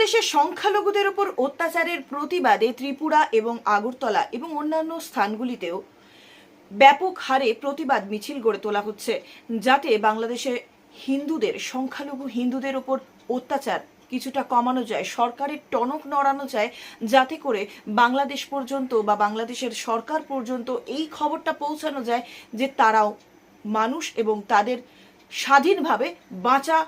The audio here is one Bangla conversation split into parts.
বাংলাদেশের সংখ্যালঘুদের ওপর অত্যাচারের প্রতিবাদে ত্রিপুরা এবং আগরতলা এবং অন্যান্য স্থানগুলিতেও ব্যাপক হারে প্রতিবাদ মিছিল গড়ে তোলা হচ্ছে, যাতে বাংলাদেশে হিন্দুদের, সংখ্যালঘু হিন্দুদের ওপর অত্যাচার কিছুটা কমানো যায়, সরকারের টনক নড়ানো যায়, যাতে করে বাংলাদেশ পর্যন্ত বা বাংলাদেশের সরকার পর্যন্ত এই খবরটা পৌঁছানো যায় যে তারাও মানুষ এবং তাদের স্বাধীনভাবে বাঁচা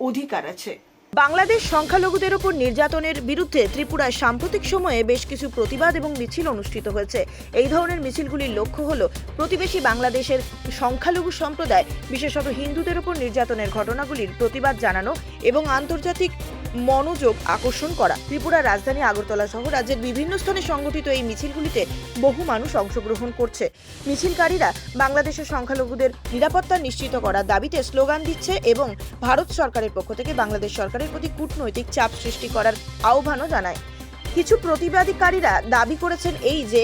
অধিকার আছে। বাংলাদেশ সংখ্যালঘুদের ওপর নির্যাতনের বিরুদ্ধে ত্রিপুরায় সাম্প্রতিক সময়ে বেশ কিছু প্রতিবাদ এবং মিছিল অনুষ্ঠিত হয়েছে। এই ধরনের মিছিলগুলির লক্ষ্য হল প্রতিবেশী বাংলাদেশের সংখ্যালঘু সম্প্রদায়, বিশেষত হিন্দুদের ওপর নির্যাতনের ঘটনাগুলির প্রতিবাদ জানানো এবং আন্তর্জাতিক মনোযোগ আকর্ষণ করা। ত্রিপুরার রাজধানী আগরতলা সহ রাজ্যের বিভিন্ন স্থানে সংগঠিত এই মিছিলগুলিতে বহু মানুষ অংশগ্রহণ করছে। মিছিলকারীরা বাংলাদেশের সংখ্যালঘুদের নিরাপত্তা নিশ্চিত করার দাবিতে স্লোগান দিচ্ছে এবং ভারত সরকারের পক্ষ থেকে বাংলাদেশ সরকারের প্রতি কূটনৈতিক চাপ সৃষ্টি করার আহ্বানও জানায়। কিছু প্রতিবাদীকারীরা দাবি করেছেন এই যে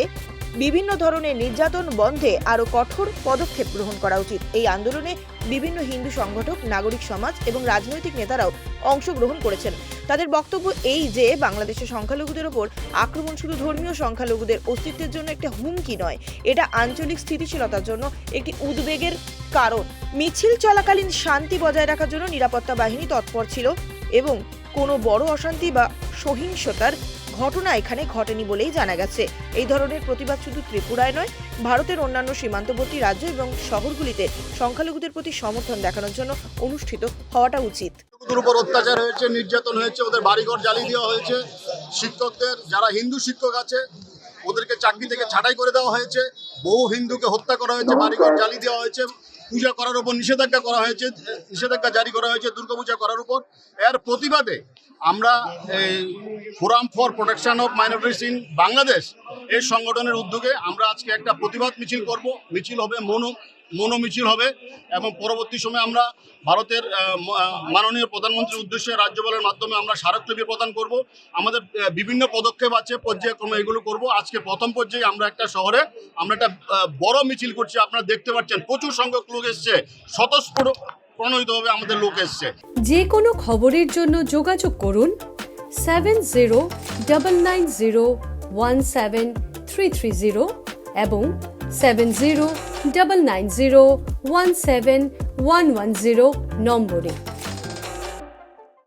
বিভিন্ন ধরনের নির্যাতন বন্ধে আরও কঠোর পদক্ষেপ গ্রহণ করা উচিত। এই আন্দোলনে বিভিন্ন হিন্দু সংগঠক, নাগরিক সমাজ এবং রাজনৈতিক নেতারাও অংশগ্রহণ করেছেন। তাদের বক্তব্য এই যে, বাংলাদেশের সংখ্যালঘুদের ওপর আক্রমণ শুধু ধর্মীয় সংখ্যালঘুদের অস্তিত্বের জন্য একটা হুমকি নয়, এটা আঞ্চলিক স্থিতিশীলতার জন্য একটি উদ্বেগের কারণ। মিছিল চলাকালীন শান্তি বজায় রাখার জন্য নিরাপত্তা বাহিনী তৎপর ছিল এবং কোনো বড় অশান্তি বা সহিংসতার ঘটনা এখানে ঘটেনি বলেই জানা গেছে। এই ধরনের প্রতিবাদ শুধু ত্রিপুরায় নয়, ভারতের অন্যান্য সীমান্তবর্তী রাজ্য এবং শহরগুলিতে সংখ্যালঘুদের প্রতি সমর্থন দেখানোর জন্য অনুষ্ঠিত হওয়াটা উচিত। উপর অত্যাচার হয়েছে, নির্যাতন হয়েছে, ওদের বাড়িঘর জ্বালিয়ে দেওয়া হয়েছে। শিক্ষকদের, যারা হিন্দু শিক্ষক আছে, ওদেরকে চাকরি থেকে ছাঁটাই করে দেওয়া হয়েছে। বহু হিন্দুকে হত্যা করা হয়েছে, বাড়িঘর জ্বালিয়ে দেওয়া হয়েছে। পূজা করার উপর নিষেধাজ্ঞা করা হয়েছে, নিষেধাজ্ঞা জারি করা হয়েছে, দুর্গাপূজা করার উপর। এর প্রতিবাদে আমরা এই forum for protection of minorities in Bangladesh এই সংগঠনের উদ্যোগে আমরা আজকে একটা প্রতিবাদ মিছিল করব। মিছিল হবে মনো মনো মিছিল হবে এবং পরবর্তী সময়ে আমরা ভারতের মাননীয় প্রধানমন্ত্রীর উদ্দেশ্যে রাজ্যপালের মাধ্যমে আমরা স্মারকলিপি প্রদান করব। আমাদের বিভিন্ন পদক্ষেপ আছে, পর্যায়ক্রমে এগুলো করব। আজকে প্রথম পর্যায়ে আমরা একটা শহরে আমরা একটা বড় মিছিল করছি। আপনারা দেখতে পাচ্ছেন প্রচুর সংখ্যক লোক এসছে। স্বতঃস্ফূর আমাদের লোক এসছে। যে কোনো খবরের জন্য যোগাযোগ করুন seven zero double nine zero one seven three three zero এবং seven zero double nine zero one seven one one zero নম্বরে।